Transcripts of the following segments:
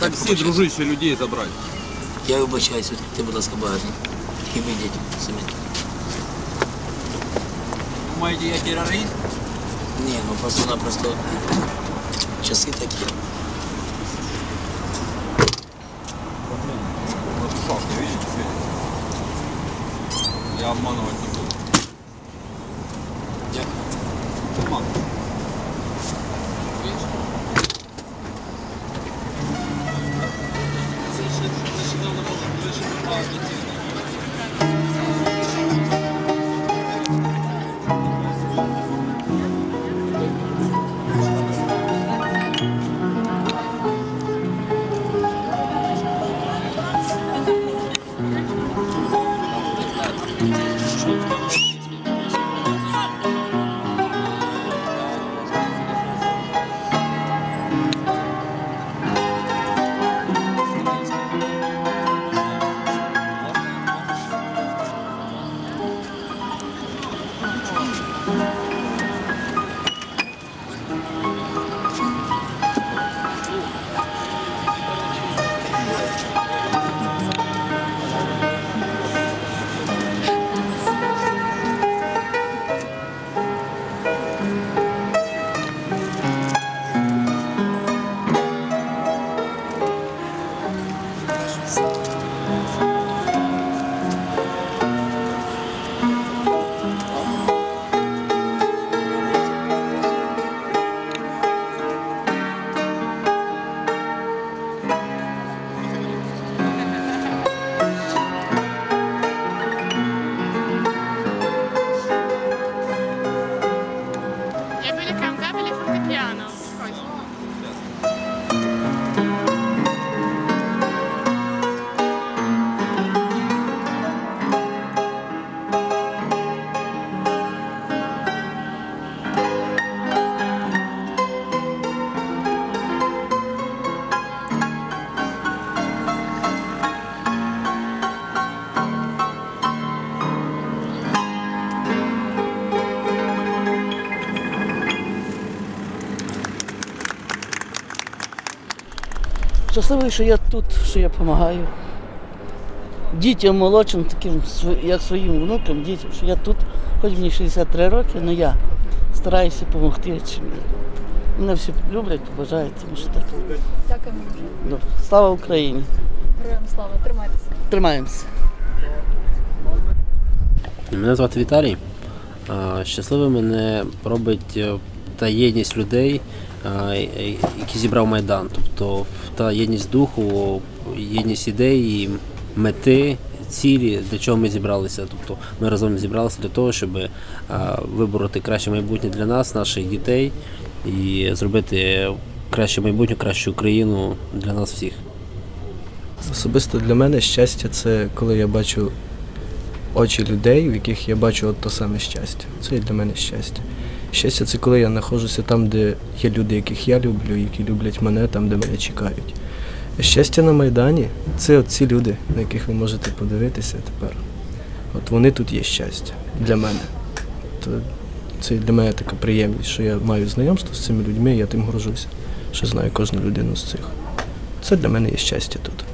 Так всі дружище людей забрати. Я вибачаюсь, відкрити, будь ласка, багажник. Тільки вийдіть самі. Думаєте, я терорист? Ні, ну просто-напросто часи такі. Вот шашки, видите, светит? Я обманывать не буду. Дякую. Обман. Щасливий, що я тут, що я допомагаю. Дітям молодшим, таким як своїм внукам, дітям, що я тут, хоч мені 63 роки, але я стараюся допомогти. Чим. Мене всі люблять, поважають, тому що так. Дякуємо дуже. Ну, слава Україні! Героям слава, тримайтеся. Тримаємося. Мене звати Віталій. Щасливим мене робить е, та єдність людей, які зібрав Майдан. Тобто та єдність духу, єдність ідей, мети, цілі, для чого ми зібралися. Тобто ми разом зібралися для того, щоб вибороти краще майбутнє для нас, наших дітей, і зробити краще майбутнє, кращу Україну для нас всіх. Особисто для мене щастя це коли я бачу очі людей, в яких я бачу от то саме щастя. Це і для мене щастя. Щастя це коли я знаходжуся там, де є люди, яких я люблю, які люблять мене, там, де мене чекають. Щастя на Майдані це ці люди, на яких ви можете подивитися тепер. От вони тут є щастя для мене. То це для мене така приємність, що я маю знайомство з цими людьми, я тим горжуся, що знаю кожну людину з цих. Це для мене є щастя тут.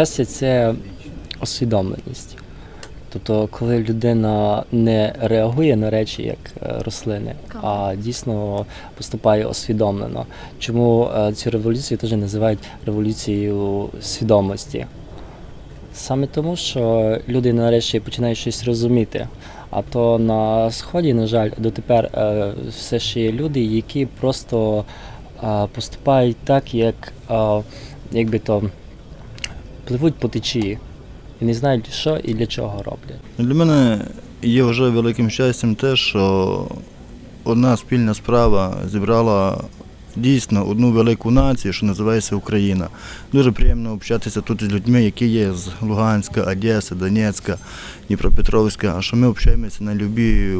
Щастя це усвідомленість. Тобто, коли людина не реагує на речі як е, рослини, а дійсно поступає усвідомлено. Чому е, цю революцію теж називають революцією свідомості? Саме тому, що люди нарешті починають щось розуміти. А то на сході, на жаль, дотепер е, все ще є люди, які просто поступають так, як якби то пливуть по течії і не знають, що і для чого роблять. Для мене є вже великим щастям те, що одна спільна справа зібрала дійсно одну велику націю, що називається Україна. Дуже приємно общатися тут з людьми, які є з Луганська, Одеси, Донецька, Дніпропетровська, а що ми общаємося на любі,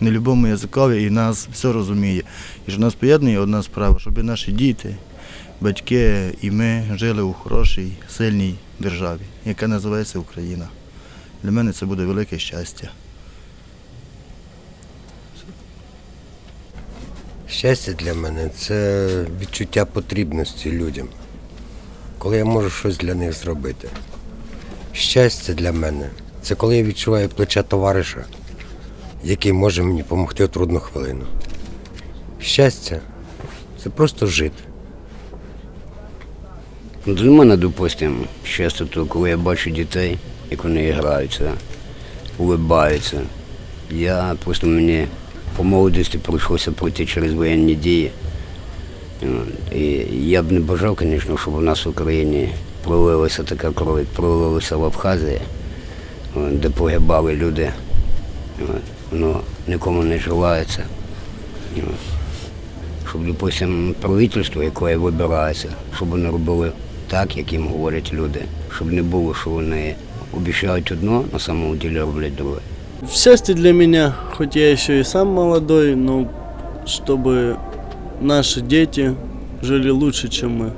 на любому язикові і нас все розуміє. І що нас поєднує одна справа, щоб наші діти, батьки і ми жили у хорошій, сильній державі, яка називається Україна. Для мене це буде велике щастя. Щастя для мене це відчуття потрібності людям, коли я можу щось для них зробити. Щастя для мене це коли я відчуваю плече товариша, який може мені допомогти у трудну хвилину. Щастя це просто жити. Ну, Для мене, допустимо, щастя, то коли я бачу дітей, як вони граються, улибаються. Я просто мені по молодості прийшлося пройти через воєнні дії. І я б не бажав, звісно, щоб у нас в Україні пролилася така кров, як пролилася в Абхазії, де погибали люди. Воно нікому не желається. Щоб, допустим, правительство, яке вибирається, щоб вони робили так, як їм говорять люди, щоб не було, що вони обіцяють одно, на самом деле роблять друге. Счастье для меня, хоть я еще и сам молодой, но чтобы наши дети жили лучше, чем мы.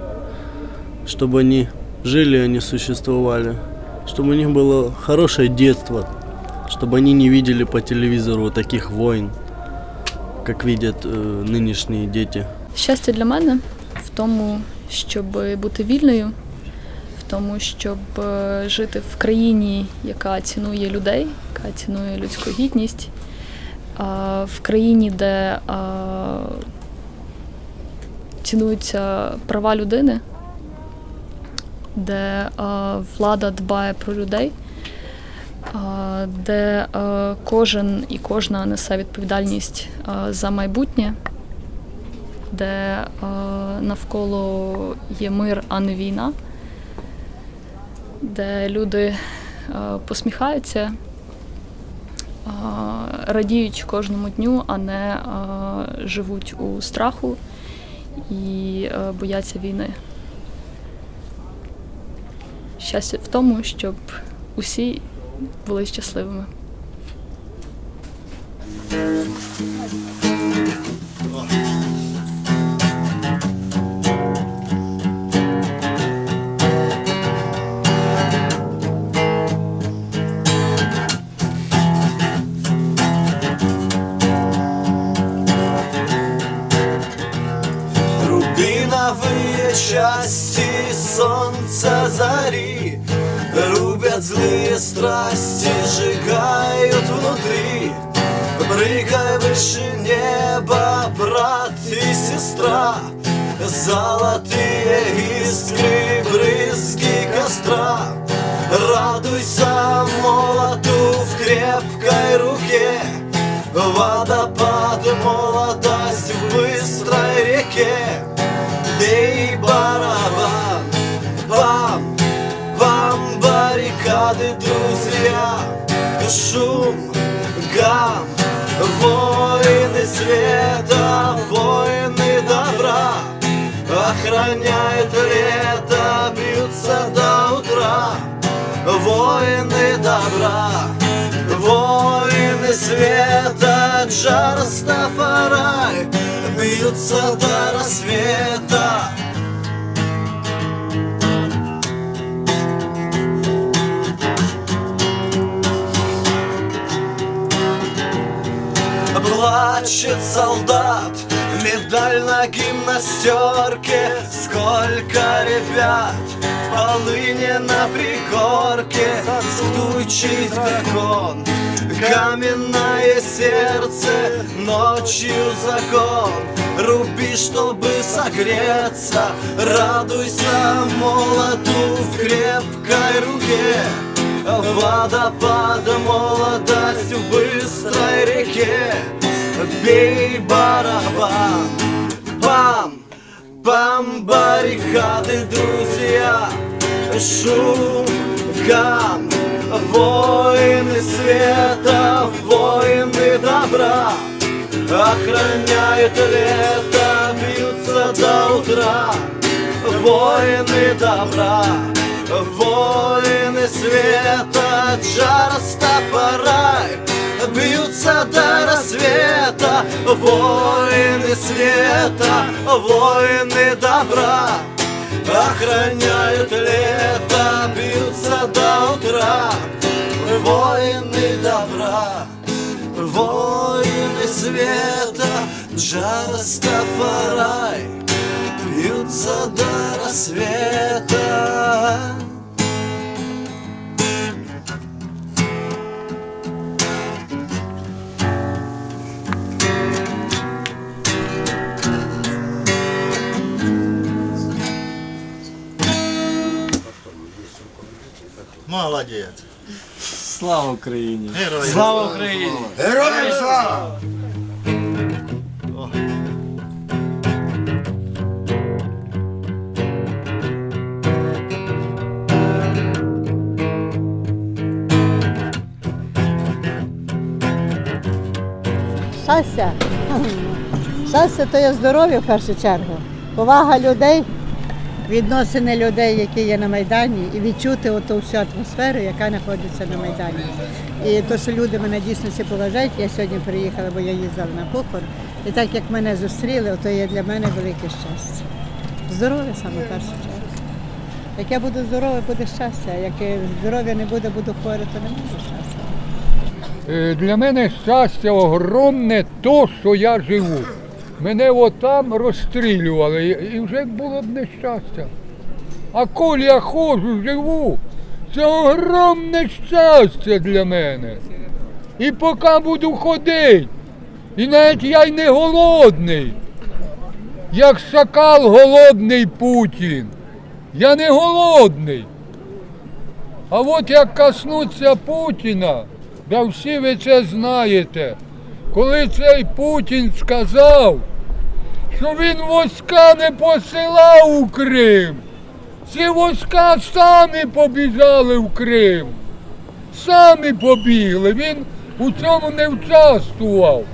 Чтобы они жили, а не существовали. Чтобы у них было хорошее детство. Чтобы они не видели по телевизору таких войн, как видят э, нынешние дети. Щастя для мене в тому, щоб бути вільною, в тому, щоб е, жити в країні, яка цінує людей, яка цінує людську гідність, в країні, де цінуються права людини, де влада дбає про людей, де кожен і кожна несе відповідальність за майбутнє де е, навколо є мир, а не війна, де люди е, посміхаються, е, радіють кожному дню, а не живуть у страху і бояться війни. Щастя в тому, щоб усі були щасливими. Рубина вые части солнца зари. Рубят злые страсти, сжигают внутри. Прыгай выше неба, брат и сестра. Золотые искры, брызги костра. Радуйся молоту в крепкой руке. Водопад, молодость в быстрой реке Бей барабан, бам, бам, баррикады, друзья. Шум, гам, воины света, воины добра. Охраняют лето, бьются до утра. Воины добра, воины света Джарстафарай бьются до рассвета. Плачет солдат, Медаль на гимнастерке Сколько ребят в полыне на пригорке. Стучит бекон Каменное сердце Ночью закон. Руби, чтобы согреться Радуйся молоту в крепкой руке. Водопад, молодость в быстрой реке Бей барабан, пам, пам, баррикады, друзья. Шум, гам, воины света, воины добра. Охраняют лето, бьются до утра. Воины добра, воины света. Джара Стафарай бьются до рассвета Воины света, воины добра. Охраняют лето, бьются до утра. Воины добра, воины света Джара Стафарай бьются до рассвета Молодець. Слава Україні! Героям Слава Україні! Героям слава! Щастя. Щастя то є здоров'я в першу чергу. Повага людей, відносини людей, які є на Майдані, і відчути оту всю атмосферу, яка знаходиться на Майдані. І то, що люди мене дійсно всі поважають, я сьогодні приїхала, бо я їздила на похорон. І так як мене зустріли, то є для мене велике щастя. Здоров'я саме в першу. Як я буду здорова, буде щастя. Як здоров'я не буде, буду хворий, то не буде щастя. Е, Для мене щастя огромне то, що я живу. Мене отам розстрілювали і вже було б нещастя. А коли я ходжу, живу, це огромне щастя для мене. І поки буду ходити, і навіть я й не голодний, як шакал голодний Путін. Я не голодний. А от як коснуться Путіна, да всі ви це знаєте, коли цей Путін сказав, що він війська не посилав у Крим, ці війська самі побіжали в Крим. Самі побігли, він у цьому не участвував.